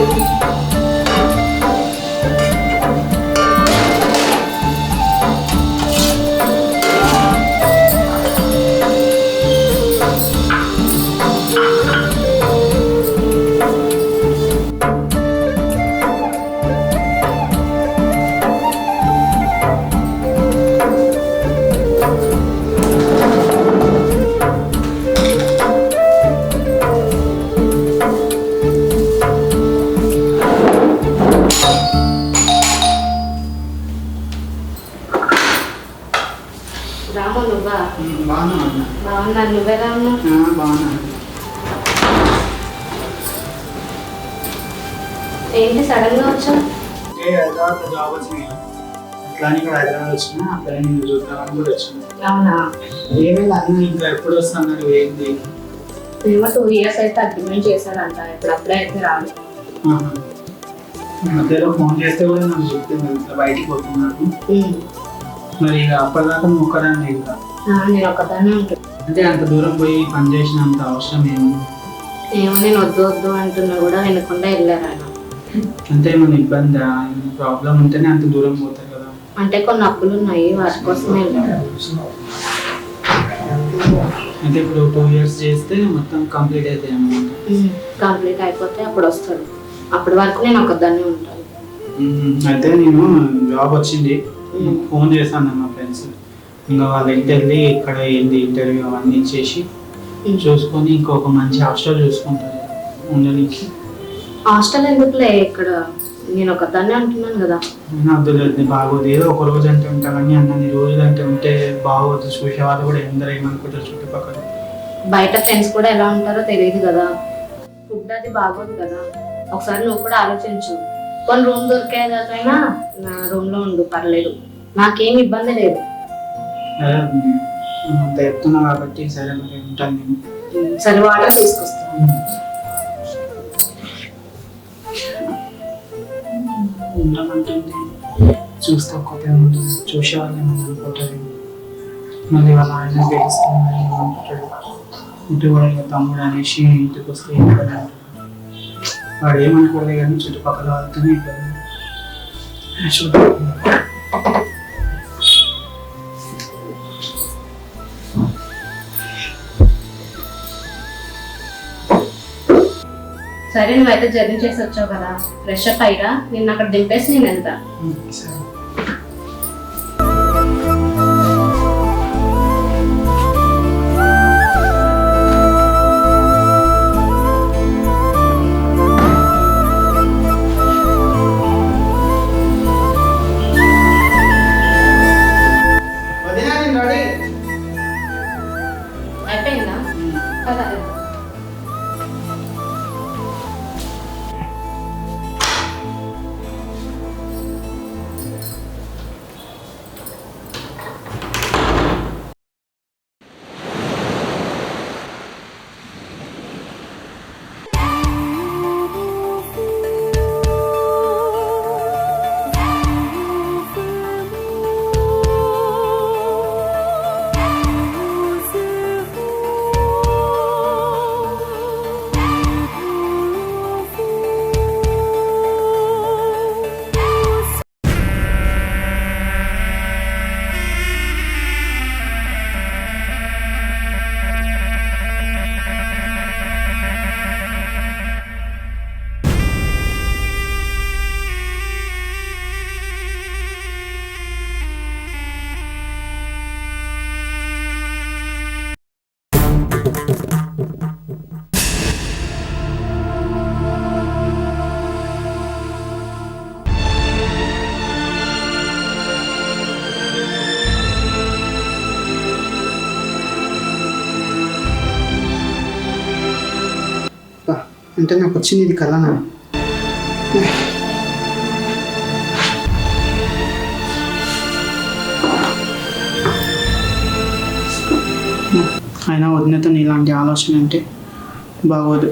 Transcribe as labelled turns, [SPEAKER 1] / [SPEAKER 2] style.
[SPEAKER 1] Thank you.
[SPEAKER 2] రాము నువ్వా
[SPEAKER 1] బాగున్నాను నువ్వెలా ఉన్నావు
[SPEAKER 2] బాగున్నా
[SPEAKER 1] ఏంటి సడన్గా వచ్చావు?
[SPEAKER 2] జాబ్ వచ్చింది అట్లా అని ఇక్కడ హైదరాబాద్ వచ్చిన అక్కడ నేను చూద్దామని కూడా వచ్చిన.
[SPEAKER 1] అవునా?
[SPEAKER 2] ఏమైంది? అన్న ఇంకా ఎప్పుడు వస్తున్నారు ఏంది?
[SPEAKER 1] ఏమో టూ ఇయర్స్ అయితే అగ్రిమెంట్ చేశాడంట. ఇప్పుడు అప్పుడే అయితే రాదు
[SPEAKER 2] ఆహా. మధ్యలో ఫోన్ చేస్తే కూడా నాకు ఇట్లా బయటికి పోతున్నాను మరి ఇక అప్పటిదాకా నువ్వు ఒక్కదాన్ని ఇంకా.
[SPEAKER 1] నేను ఒకదానే ఉంటాను
[SPEAKER 2] అంటే అంత దూరం పోయి పని చేసినంత అవసరం ఏమి
[SPEAKER 1] ఏమో నేను వద్దు వద్దు అంటున్నా కూడా వినకుండా వెళ్ళారు ఆయన.
[SPEAKER 2] అంటే ఏమైనా ఇబ్బంది? ప్రాబ్లం ఉంటేనే అంత దూరం పోతారు కదా.
[SPEAKER 1] అంటే కొన్ని అప్పులు ఉన్నాయి వాటి కోసం వెళ్ళాడు
[SPEAKER 2] అయితే ఇప్పుడు టూ ఇయర్స్ చేస్తే మొత్తం కంప్లీట్ అవుతాయి అన్నమాట.
[SPEAKER 1] కంప్లీట్ అయిపోతే అప్పుడు వస్తాడు. అప్పటి వరకు నేను ఒకదాన్నే ఉంటాను.
[SPEAKER 2] అయితే నేను జాబ్ వచ్చింది. ఫోన్ చేశాను మా ఫ్రెండ్స్. ఇంకా వాళ్ళ ఇంటి వెళ్ళి ఇక్కడ ఏంది ఇంటర్వ్యూ అవన్నీ ఇచ్చేసి చూసుకొని ఇంకొక మంచి హాస్టల్ చూసుకుంటారు ఉండడానికి.
[SPEAKER 1] హాస్టల్ ఎందుకులే ఇక్కడ? నేను ఒకదాన్నే అంటున్నాను కదా.
[SPEAKER 2] అయినా వద్దులేదు బాగోదు. ఏదో ఒక రోజు అంటే ఉంటా కానీ అన్నన్ని రోజులు అంటే ఉంటే బాగోదు. చూసే వాళ్ళు కూడా ఎందరో ఏమనుకుంటారు చుట్టుపక్కల.
[SPEAKER 1] బయట ఫ్రెండ్స్ కూడా ఎలా ఉంటారో తెలియదు కదా. ఫుడ్ అది బాగోదు కదా. ఒకసారి నువ్వు కూడా ఆలోచించు. కొన్ని రూమ్ దొరికేదాకైనా నా రూమ్లో ఉండు పర్లేదు. నాకేం ఇబ్బంది లేదు.
[SPEAKER 2] చెప్తున్నా కాబట్టి సరే మరి ఉంటాను నేను.
[SPEAKER 1] సరే వాటర్ తీసుకొస్తాను
[SPEAKER 2] ఉండమంటుంది చూస్తే ఒక్కటే ఉంటుంది చూసే వాళ్ళు ఏమన్నా అనుకుంటారు? మళ్ళీ వాళ్ళ ఆయన గెలుస్తున్నారు ఏమనుకుంటాడు ఇటు కూడా తమ్ముడు అనేసి ఇంటికి వస్తే ఇబ్బంది. వాడు ఏమనుకోలేదు కానీ చుట్టుపక్కల వాళ్ళతోనే ఇబ్బంది చూద్దాం.
[SPEAKER 1] సరే నువ్వైతే జర్నీ చేసి వచ్చావు కదా. ఫ్రెష్ అప్ అయ్యరా. నిన్ను అక్కడ దింపేసి నేను వెళ్తా. అయిపోయిందా కదా
[SPEAKER 2] అంటే నాకు వచ్చింది ఇది కలనా అయినా వదినతో ఇలాంటి ఆలోచన అంటే బాగోదు.